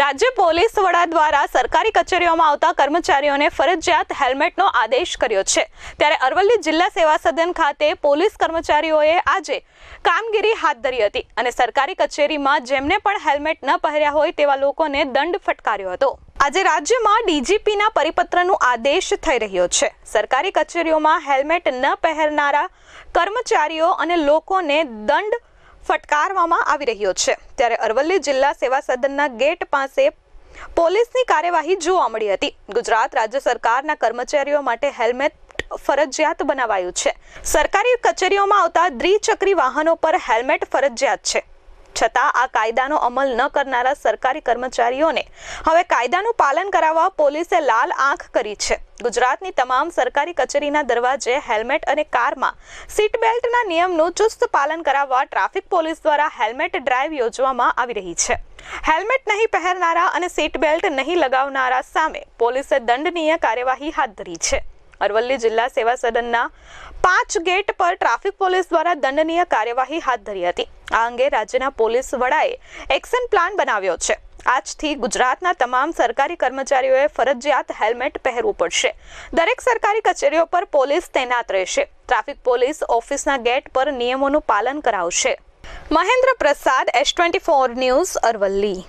રાજ્ય પોલીસ વડા દ્વારા સરકારી કચેરીઓમાં આવતા કર્મચારીઓને ફરજિયાત હેલ્મેટનો આદેશ કર્યો છે. ત્યારે અરવલ્લી જિલ્લા સેવા સદન ખાતે પોલીસ કર્મચારીઓએ આજે કામગીરી હાથ ધરી હતી અને સરકારી કચેરીમાં જેમને પણ હેલ્મેટ ન પહેર્યા હોય તેવા લોકોને દંડ ફટકાર્યો હતો. આજે રાજ્યમાં ડીજીપીના પરિપત્રનું આદેશ થઈ રહ્યો છે. સરકારી કચેરીઓમાં હેલ્મેટ ન પહેરનારા કર્મચારીઓ અને લોકોને દંડ ફટકારવામાં આવી રહ્યો છે. ત્યારે અરવલ્લી જિલ્લા સેવા સદનના ગેટ પાસે પોલીસની કાર્યવાહી જોવા મળી હતી. ગુજરાત રાજ્ય સરકારના કર્મચારીઓ માટે હેલ્મેટ ફરજિયાત બનાવાયું છે. સરકારી કચેરીઓમાં આવતા દ્વિચક્રી વાહનો પર હેલ્મેટ ફરજિયાત છે. છતાં આ કાયદાનો અમલ ન કરનારા સરકારી કર્મચારીઓને હવે કાયદાનું પાલન કરાવવા પોલીસે લાલ આંખ કરી છે. ગુજરાતની તમામ સરકારી કચેરીના દરવાજે હેલ્મેટ અને કારમાં સીટ બેલ્ટના નિયમનું ચુસ્ત પાલન કરાવવા ટ્રાફિક પોલીસ દ્વારા હેલ્મેટ ડ્રાઈવ યોજવામાં આવી રહી છે. હેલ્મેટ નહીં પહેરનારા અને સીટ બેલ્ટ નહીં લગાવનારા સામે પોલીસે દંડનીય કાર્યવાહી હાથ ધરી છે. અરવલ્લી જિલ્લા સેવા સદનના પાંચ ગેટ પર ટ્રાફિક પોલીસ દ્વારા દંડનીય કાર્યવાહી હાથ ધરી હતી. આ અંગે રાજ્યના પોલીસ વડાએ એક્શન પ્લાન બનાવ્યો છે. આજથી ગુજરાતના તમામ સરકારી કર્મચારીઓએ ફરજિયાત હેલ્મેટ પહેરવું પડશે. દરેક સરકારી કચેરીઓ પર પોલીસ તૈનાત રહેશે. ટ્રાફિક પોલીસ ઓફિસના ગેટ પર નિયમોનું પાલન કરાવશે. Mahendra Prasad S twenty four news, Aravalli.